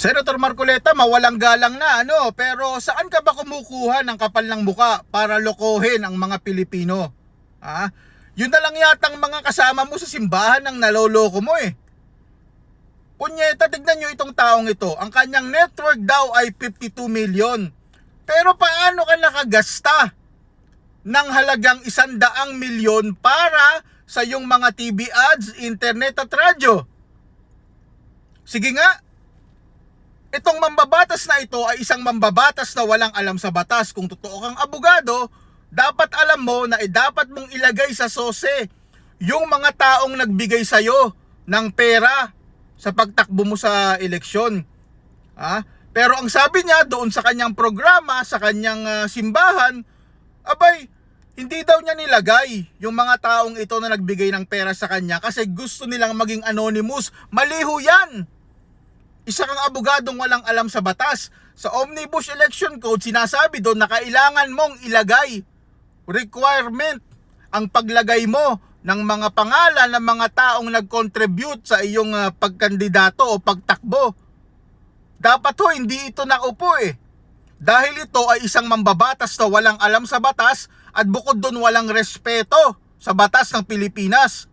Senator Marcoleta, mawalang galang na ano, pero saan ka ba kumukuha ng kapal ng muka para lokohin ang mga Pilipino? Ha? Yun na lang yatang mga kasama mo sa simbahan ang naloloko mo eh. Punyeta, tignan nyo itong taong ito. Ang kanyang network daw ay 52 million. Pero paano ka nakagasta ng halagang isandaang milyon para sa iyong mga TV ads, internet at radyo? Sige nga, itong mambabatas na ito ay isang mambabatas na walang alam sa batas. Kung totoo kang abogado, dapat alam mo na eh, dapat mong ilagay sa sose yung mga taong nagbigay sa'yo ng pera sa pagtakbo mo sa eleksyon. Ha? Pero ang sabi niya doon sa kanyang programa, sa kanyang ah, simbahan, abay, hindi daw niya nilagay yung mga taong ito na nagbigay ng pera sa kanya kasi gusto nilang maging anonymous. Maliho yan! Isa kang abogadong walang alam sa batas. Sa Omnibus Election Code, sinasabi doon na kailangan mong ilagay requirement ang paglagay mo ng mga pangalan ng mga taong nag-contribute sa iyong ah, pagkandidato o pagtakbo. Dapat ho, hindi ito naupo eh. Dahil ito ay isang mambabatas na walang alam sa batas at bukod doon walang respeto sa batas ng Pilipinas.